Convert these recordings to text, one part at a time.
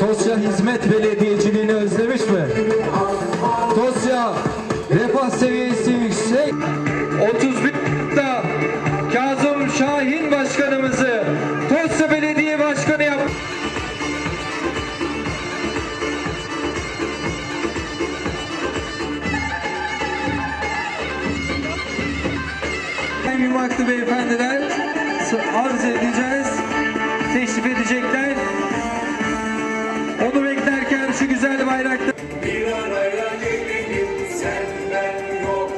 Tosya Hizmet Belediyeciliğini özlemiş mi? Tosya refah seviyesi yüksek. 31'de Kazım Şahin Başkanımızı Tosya Belediye Başkanı yap. Vakti beyefendiler arz edeceğiz. Teşrif edecekler. Bayrakta. Bir araya gelelim sen ben yok.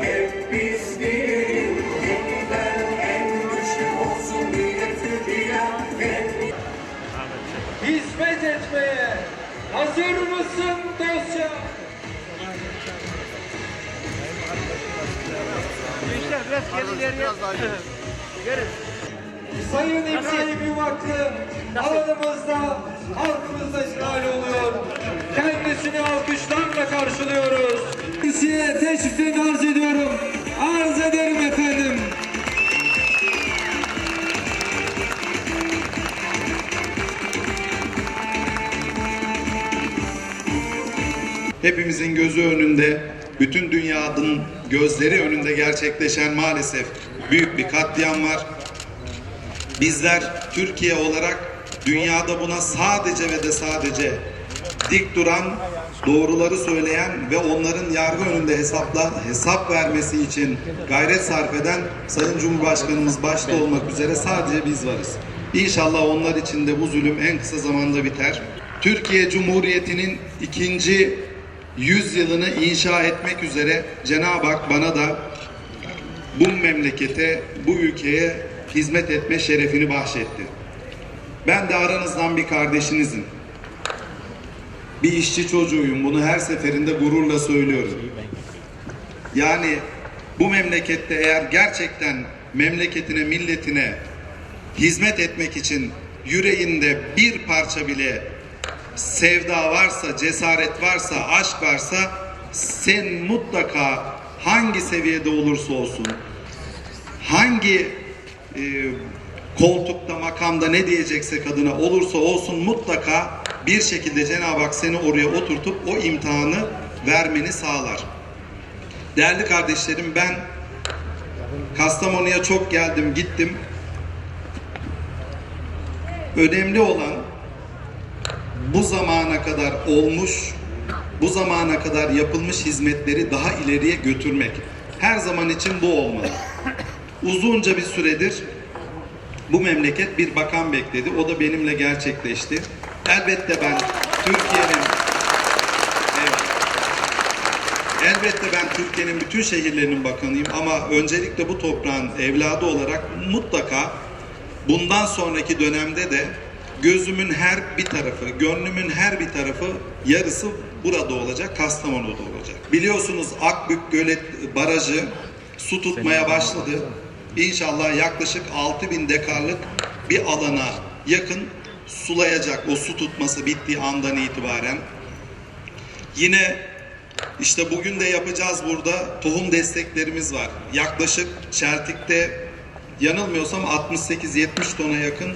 Hep biz diyelim yeniden en güçlü olsun milleti kıyamet hizmet etmeye hazır mısın dosya? Sayın İbrahim Yuvaklı alanımızda halkımızda işgal oluyor. Kendisini alkışlarla karşılıyoruz. Size teşriflerini arz ediyorum. Arz ederim efendim. hepimizin gözü önünde, bütün dünyanın gözleri önünde gerçekleşen maalesef büyük bir katliam var. Bizler Türkiye olarak dünyada buna sadece ve de sadece dik duran, doğruları söyleyen ve onların yargı önünde hesapla hesap vermesi için gayret sarf eden Sayın Cumhurbaşkanımız başta olmak üzere sadece biz varız. İnşallah onlar için de bu zulüm en kısa zamanda biter. Türkiye Cumhuriyeti'nin ikinci yüzyılını inşa etmek üzere Cenab-ı Hak bana da bu memlekete, bu ülkeye hizmet etme şerefini bahşetti. Ben de aranızdan bir kardeşinizim. Bir işçi çocuğuyum. Bunu her seferinde gururla söylüyorum. Yani bu memlekette eğer gerçekten memleketine, milletine hizmet etmek için yüreğinde bir parça bile sevda varsa, cesaret varsa, aşk varsa sen mutlaka hangi seviyede olursa olsun, hangi e, koltukta, makamda ne diyecekse kadına olursa olsun mutlaka bir şekilde Cenab-ı Hak seni oraya oturtup o imtihanı vermeni sağlar. Değerli kardeşlerim ben Kastamonu'ya çok geldim, gittim. Önemli olan bu zamana kadar olmuş, bu zamana kadar yapılmış hizmetleri daha ileriye götürmek. Her zaman için bu olmalı. Uzunca bir süredir bu memleket bir bakan bekledi. O da benimle gerçekleşti. Elbette ben Türkiye'nin Evet. Elbette ben Türkiye'nin bütün şehirlerinin bakanıyım ama öncelikle bu toprağın evladı olarak mutlaka bundan sonraki dönemde de gözümün her bir tarafı, gönlümün her bir tarafı yarısı burada olacak, Kastamonu'da olacak. Biliyorsunuz Akbük Gölet Barajı su tutmaya başladı. İnşallah yaklaşık 6000 dekarlık bir alana yakın sulayacak o su tutması bittiği andan itibaren. Yine işte bugün de yapacağız burada tohum desteklerimiz var. Yaklaşık Çeltik'te yanılmıyorsam 68-70 tona yakın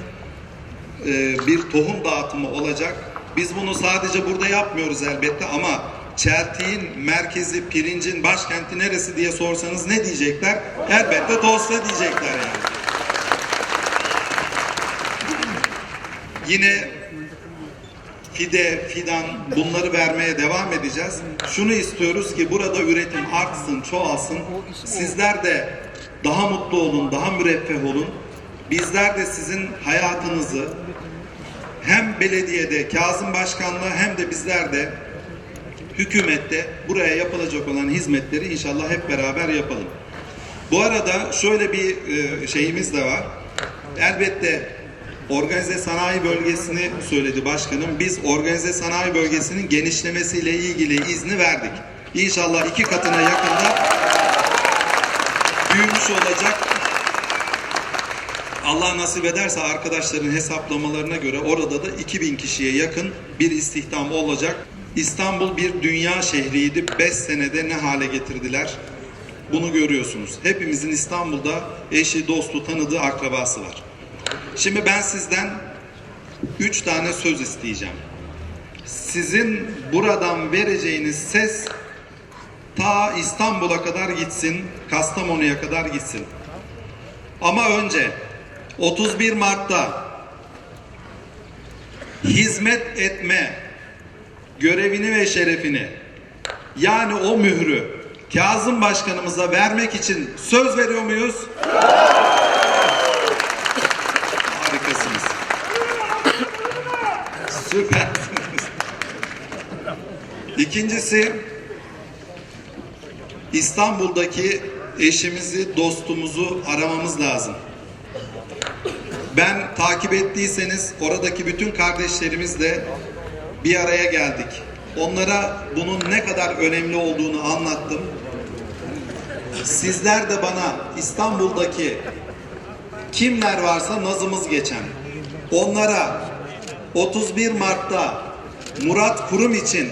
e, bir tohum dağıtımı olacak. Biz bunu sadece burada yapmıyoruz elbette ama Çeltik'in merkezi, pirincin başkenti neresi diye sorsanız ne diyecekler? Elbette Tosya diyecekler yani. Yine fide, fidan bunları vermeye devam edeceğiz. Şunu istiyoruz ki burada üretim artsın, çoğalsın. Sizler de daha mutlu olun, daha müreffeh olun. Bizler de sizin hayatınızı hem belediyede, Kazım Başkanlığı hem de bizler de hükümette buraya yapılacak olan hizmetleri inşallah hep beraber yapalım. Bu arada şöyle bir e, şeyimiz de var. Elbette organize sanayi bölgesini söyledi başkanım. Biz organize sanayi bölgesinin genişlemesiyle ilgili izni verdik. İnşallah iki katına yakında büyümüş olacak. Allah nasip ederse arkadaşların hesaplamalarına göre orada da 2000 kişiye yakın bir istihdam olacak. İstanbul bir dünya şehriydi. 5 senede ne hale getirdiler? Bunu görüyorsunuz. Hepimizin İstanbul'da eşi, dostu, tanıdığı, akrabası var. Şimdi ben sizden üç tane söz isteyeceğim. Sizin buradan vereceğiniz ses ta İstanbul'a kadar gitsin, Kastamonu'ya kadar gitsin. Ama önce 31 Mart'ta hizmet etme görevini ve şerefini yani o mührü Kazım Başkanımıza vermek için söz veriyor muyuz? Harikasınız. Süpersiniz. İkincisi İstanbul'daki eşimizi, dostumuzu aramamız lazım. Ben takip ettiyseniz oradaki bütün kardeşlerimizle bir araya geldik. Onlara bunun ne kadar önemli olduğunu anlattım. Sizler de bana İstanbul'daki kimler varsa nazımız geçen onlara 31 Mart'ta Murat Kurum için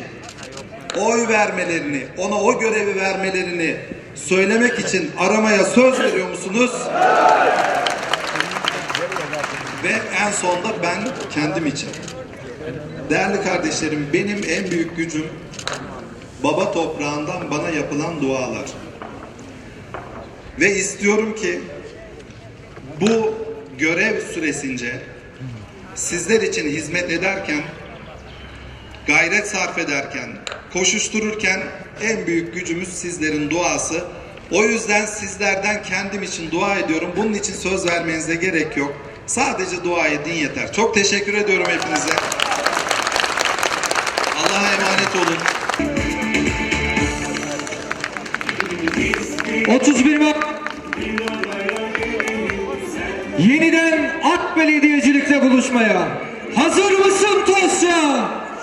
oy vermelerini, ona o görevi vermelerini söylemek için aramaya söz veriyor musunuz? Ve en sonda ben kendim için. Değerli kardeşlerim, benim en büyük gücüm baba toprağından bana yapılan dualar. Ve istiyorum ki bu görev süresince sizler için hizmet ederken, gayret sarf ederken, koşuştururken en büyük gücümüz sizlerin duası. O yüzden sizlerden kendim için dua ediyorum. Bunun için söz vermenize gerek yok. Sadece dua edin yeter. Çok teşekkür ediyorum hepinize. Emanet olun. 31 Mart yeniden AK Belediyecilikte buluşmaya hazır mısın Tosya?